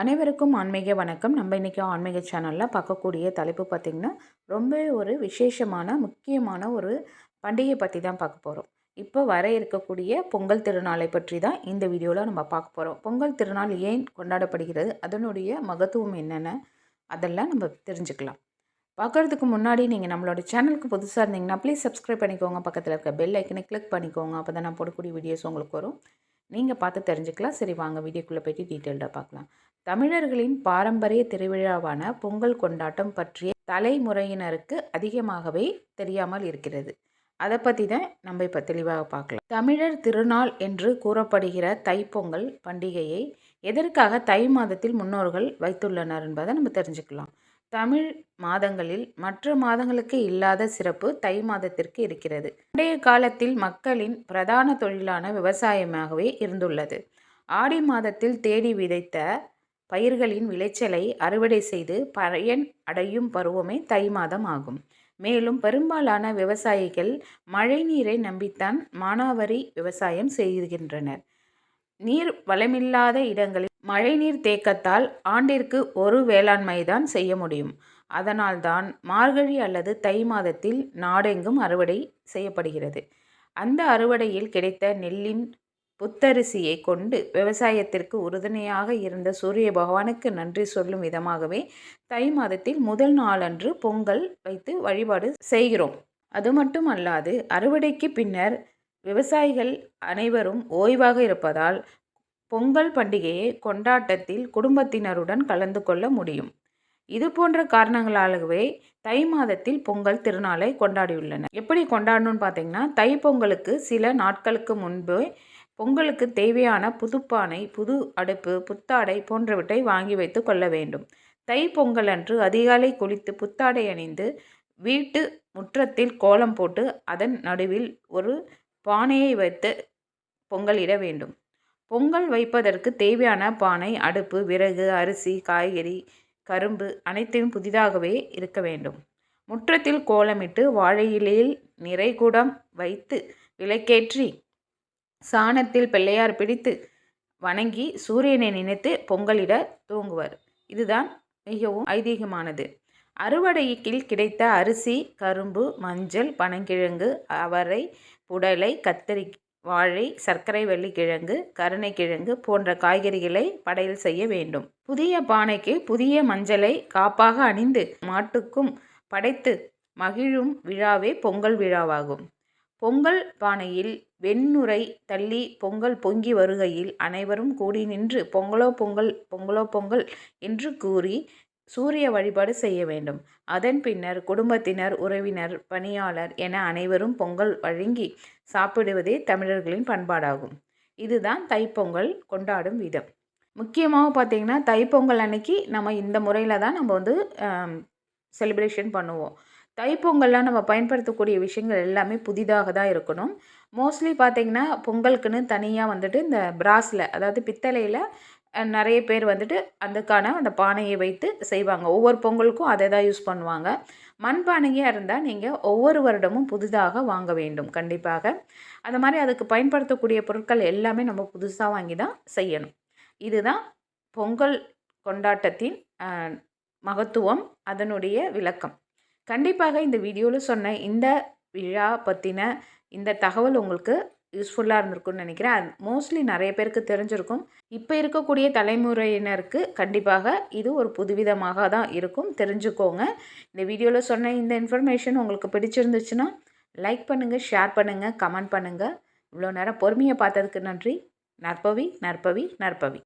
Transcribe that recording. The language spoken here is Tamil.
அனைவருக்கும் ஆன்மீக வணக்கம். நம்ம இன்றைக்கி ஆன்மீக சேனலில் பார்க்கக்கூடிய தலைப்பு பார்த்திங்கன்னா ரொம்ப ஒரு விசேஷமான முக்கியமான ஒரு பண்டிகை பற்றி தான் பார்க்க போகிறோம் இப்போ வர இருக்கக்கூடிய பொங்கல் திருநாளை பற்றி தான் இந்த வீடியோவில் நம்ம பார்க்க போகிறோம் பொங்கல் திருநாள் ஏன் கொண்டாடப்படுகிறது? அதனுடைய மகத்துவம் என்னென்ன? அதெல்லாம் நம்ம தெரிஞ்சுக்கலாம். பார்க்குறதுக்கு முன்னாடி நீங்கள் நம்மளோட சேனலுக்கு புதுசாக இருந்தீங்கன்னா ப்ளீஸ் சப்ஸ்கிரைப் பண்ணிக்கோங்க. பக்கத்தில் இருக்க பெல் ஐக்கனை கிளிக் பண்ணிக்கோங்க. அப்போ தான் நான் போடக்கூடிய வீடியோஸ் உங்களுக்கு வரும். நீங்கள் பார்த்து தெரிஞ்சுக்கலாம். சரி வாங்க வீடியோக்குள்ளே போய்ட்டு டீட்டெயில்டாக பார்க்கலாம். தமிழர்களின் பாரம்பரிய திருவிழாவான பொங்கல் கொண்டாட்டம் பற்றிய தலைமுறையினருக்கு அதிகமாகவே தெரியாமல் இருக்கிறது. அதை பற்றி தான் நம்ம இப்போ தெளிவாக பார்க்கலாம். தமிழர் திருநாள் என்று கூறப்படுகிற தைப்பொங்கல் பண்டிகையை எதற்காக தை மாதத்தில் முன்னோர்கள் வைத்துள்ளனர் என்பதை நம்ம தெரிஞ்சுக்கலாம். தமிழ் மாதங்களில் மற்ற மாதங்களுக்கு இல்லாத சிறப்பு தை மாதத்திற்கு இருக்கிறது. பண்டைய காலத்தில் மக்களின் பிரதான தொழிலான விவசாயமாகவே இருந்துள்ளது. ஆடி மாதத்தில் தேடி விதைத்த பயிர்களின் விளைச்சலை அறுவடை செய்து பயன் அடையும் பருவமே தை மாதம் ஆகும். மேலும் பெரும்பாலான விவசாயிகள் மழை நீரை நம்பித்தான் மானாவரி விவசாயம் செய்கின்றனர். நீர் வளமில்லாத இடங்களில் மழைநீர் தேக்கத்தால் ஆண்டிற்கு ஒரு வேளாண்மை தான் செய்ய முடியும். அதனால்தான் மார்கழி அல்லது தை மாதத்தில் நாடெங்கும் அறுவடை செய்யப்படுகிறது. அந்த அறுவடையில் கிடைத்த நெல்லின் புத்தரிசியை கொண்டு விவசாயத்திற்கு உறுதுணையாக இருந்த சூரிய பகவானுக்கு நன்றி சொல்லும் விதமாகவே தை மாதத்தில் முதல் நாளன்று பொங்கல் வைத்து வழிபாடு செய்கிறோம். அது மட்டும் அல்லாது அறுவடைக்கு பின்னர் விவசாயிகள் அனைவரும் ஓய்வாக இருப்பதால் பொங்கல் பண்டிகையை கொண்டாட்டத்தில் குடும்பத்தினருடன் கலந்து கொள்ள முடியும். இது போன்ற காரணங்களாகவே தை மாதத்தில் பொங்கல் திருநாளை கொண்டாடியுள்ளனர். எப்படி கொண்டாடணும்னு பார்த்தீங்கன்னா தை பொங்கலுக்கு சில நாட்களுக்கு முன்பு பொங்கலுக்கு தேவையான புதுப்பானை புது அடுப்பு புத்தாடை போன்றவற்றை வாங்கி வைத்து கொள்ள வேண்டும். தை பொங்கல் அன்று அதிகாலை குளித்து புத்தாடை அணிந்து வீட்டு முற்றத்தில் கோலம் போட்டு அதன் நடுவில் ஒரு பானையை வைத்து பொங்கலிட வேண்டும். பொங்கல் வைப்பதற்கு தேவையான பானை அடுப்பு விறகு அரிசி காய்கறி கரும்பு அனைத்தையும் புதிதாகவே இருக்க வேண்டும். முற்றத்தில் கோலமிட்டு வாழை இலையில் நிறைகுடம் வைத்து விளக்கேற்றி சாணத்தில் பிள்ளையார் பிடித்து வணங்கி சூரியனை நினைத்து பொங்கலிட தூங்குவர் இதுதான் மிகவும் ஐதீகமானது. அறுவடையில் கிடைத்த அரிசி கரும்பு மஞ்சள் பனங்கிழங்கு அவரை புடலை கத்தரி வாழை சர்க்கரை வெள்ளிக்கிழங்கு கருணைக்கிழங்கு போன்ற காய்கறிகளை படையல் செய்ய வேண்டும். புதிய பானைக்கு புதிய மஞ்சளை காப்பாக அணிந்து மாட்டுக்கும் படைத்து மகிழும் விழாவே பொங்கல் விழாவாகும். பொங்கல் பானையில் வெண்ணுரை தள்ளி பொங்கல் பொங்கி வருகையில் அனைவரும் கூடி நின்று பொங்கலோ பொங்கல் பொங்கலோ பொங்கல் என்று கூறி சூரிய வழிபாடு செய்ய வேண்டும். அதன் பின்னர் குடும்பத்தினர் உறவினர் பணியாளர் என அனைவரும் பொங்கல் வழங்கி சாப்பிடுவதே தமிழர்களின் பண்பாடாகும். இதுதான் தைப்பொங்கல் கொண்டாடும் விதம். முக்கியமாக பார்த்திங்கன்னா தைப்பொங்கல் அன்னைக்கு நம்ம இந்த முறையில் தான் நம்ம வந்து செலிப்ரேஷன் பண்ணுவோம். தைப்பொங்கல்லாம் நம்ம பயன்படுத்தக்கூடிய விஷயங்கள் எல்லாமே புதிதாக தான் இருக்கணும். மோஸ்ட்லி பார்த்திங்கன்னா பொங்கலுக்குன்னு தனியாக வந்துட்டு இந்த பிராஸில் அதாவது பித்தளையில் நிறைய பேர் வந்துட்டு அதுக்கான அந்த பானையை வைத்து செய்வாங்க. ஒவ்வொரு பொங்கலுக்கும் அதை தான் யூஸ் பண்ணுவாங்க. மண்பானையாக இருந்தால் நீங்கள் ஒவ்வொரு வருடமும் புதிதாக வாங்க வேண்டும் கண்டிப்பாக. அந்த மாதிரி அதுக்கு பயன்படுத்தக்கூடிய பொருட்கள் எல்லாமே நம்ம புதுசாக வாங்கி தான் செய்யணும். இதுதான் பொங்கல் கொண்டாட்டத்தின் மகத்துவம் அதனுடைய விளக்கம். கண்டிப்பாக இந்த வீடியோவில் சொன்ன இந்த விழா பற்றின இந்த தகவல் உங்களுக்கு யூஸ்ஃபுல்லாக இருந்திருக்கும்னு நினைக்கிறேன். மோஸ்ட்லி நிறைய பேருக்கு தெரிஞ்சிருக்கும். இப்போ இருக்கக்கூடிய தலைமுறையினருக்கு கண்டிப்பாக இது ஒரு புதுவிதமாக தான் இருக்கும். தெரிஞ்சுக்கோங்க. இந்த வீடியோவில் சொன்ன இந்த இன்ஃபர்மேஷன் உங்களுக்கு பிடிச்சிருந்துச்சுன்னா லைக் பண்ணுங்கள் ஷேர் பண்ணுங்கள் கமெண்ட் பண்ணுங்கள் இவ்வளோ நேரம் பொறுமையை பார்த்ததுக்கு நன்றி. நற்பவி நற்பவி நற்பவி.